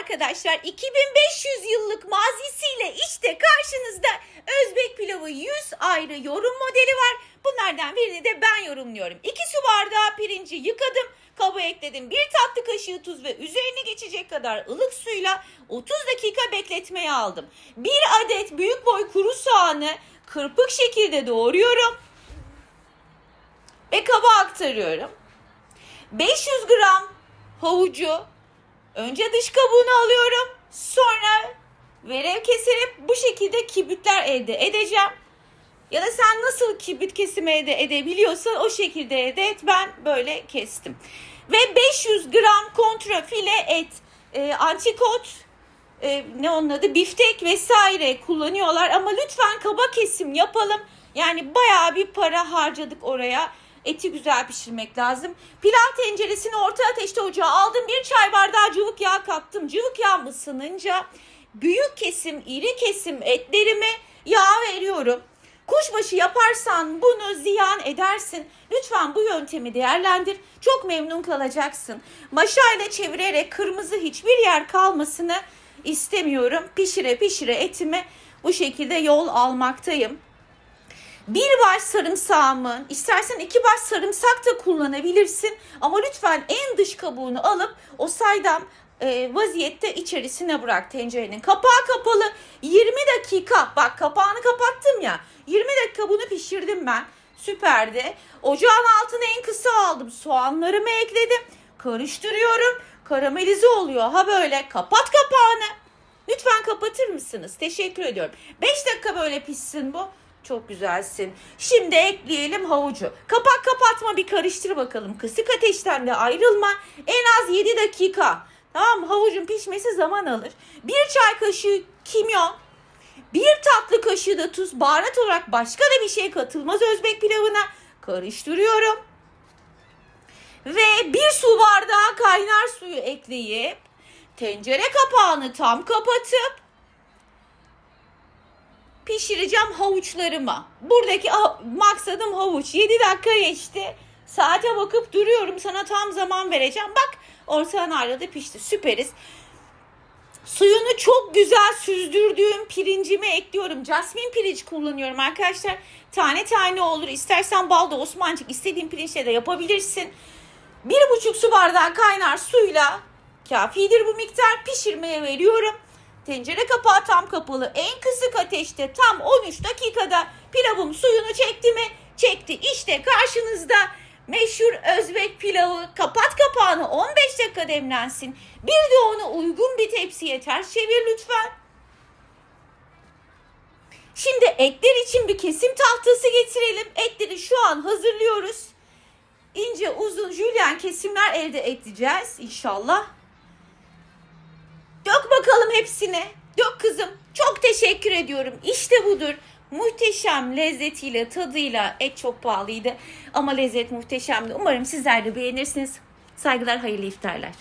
arkadaşlar 2500 yıllık mazisiyle işte karşınızda Özbek pilavı 100 ayrı yorum modeli var. Bunlardan birini de ben yorumluyorum. 2 su bardağı pirinci yıkadım. Kaba ekledim. 1 tatlı kaşığı tuz ve üzerine geçecek kadar ılık suyla 30 dakika bekletmeye aldım. 1 adet büyük boy kuru soğanı kırpık şekilde doğruyorum. Ve kaba aktarıyorum. 500 gram havucu önce dış kabuğunu alıyorum. Sonra verev keserek bu şekilde kibritler elde edeceğim. Ya da sen nasıl kibrit kesimi elde edebiliyorsan o şekilde elde et. Ben böyle kestim. Ve 500 gram kontrafile et, e, antikot, e, ne onun adı biftek vesaire kullanıyorlar. Ama lütfen kaba kesim yapalım. Yani bayağı bir para harcadık oraya. Eti güzel pişirmek lazım. Pilav tenceresini orta ateşte ocağa aldım. Bir çay bardağı cıvık yağ kattım. Cıvık yağ ısınınca büyük kesim, iri kesim etlerimi yağ veriyorum. Kuşbaşı yaparsan bunu ziyan edersin. Lütfen bu yöntemi değerlendir. Çok memnun kalacaksın. Maşayla çevirerek kırmızı hiçbir yer kalmasını istemiyorum. Pişire pişire etimi bu şekilde yol almaktayım. Bir baş sarımsağımın, istersen iki baş sarımsak da kullanabilirsin. Ama lütfen en dış kabuğunu alıp o saydam e, vaziyette içerisine bırak tencerenin. Kapağı kapalı 20 dakika. Bak kapağını kapattım ya. 20 dakika bunu pişirdim ben. Süperdi. Ocağın altına en kısa aldım. Soğanlarımı ekledim. Karıştırıyorum. Karamelize oluyor. Ha böyle. Kapat kapağını. Lütfen kapatır mısınız? Teşekkür ediyorum. 5 dakika böyle pişsin bu. Çok güzelsin. Şimdi ekleyelim havucu. Kapak kapatma bir karıştır bakalım. Kısık ateşten de ayrılma. En az 7 dakika. Tamam mı? Havucun pişmesi zaman alır. Bir çay kaşığı kimyon. Bir tatlı kaşığı da tuz. Baharat olarak başka da bir şey katılmaz Özbek pilavına. Karıştırıyorum. Ve bir su bardağı kaynar suyu ekleyip tencere kapağını tam kapatıp pişireceğim havuçlarıma. Buradaki maksadım havuç. 7 dakika geçti. Saate bakıp duruyorum. Sana tam zaman vereceğim. Bak ortadan ayrıldı pişti. Süperiz. Suyunu çok güzel süzdürdüğüm pirincimi ekliyorum. Jasmin pirinç kullanıyorum arkadaşlar. Tane tane olur. İstersen balda Osmancık istediğin pirinçle de yapabilirsin. Bir buçuk su bardağı kaynar suyla kafidir bu miktar pişirmeye veriyorum. Tencere kapağı tam kapalı. En kısık ateşte tam 13 dakikada pilavım suyunu çekti mi? Çekti. İşte karşınızda meşhur Özbek pilavı. Kapat kapağını 15 dakika demlensin. Bir de onu uygun bir tepsiye ters çevir lütfen. Şimdi etler için bir kesim tahtası getirelim. Etleri şu an hazırlıyoruz. İnce uzun jülyen kesimler elde edeceğiz inşallah. Hepsini. Dök kızım. Çok teşekkür ediyorum. İşte budur. Muhteşem lezzetiyle, tadıyla et çok pahalıydı ama lezzet muhteşemdi. Umarım sizler de beğenirsiniz. Saygılar, hayırlı iftarlar.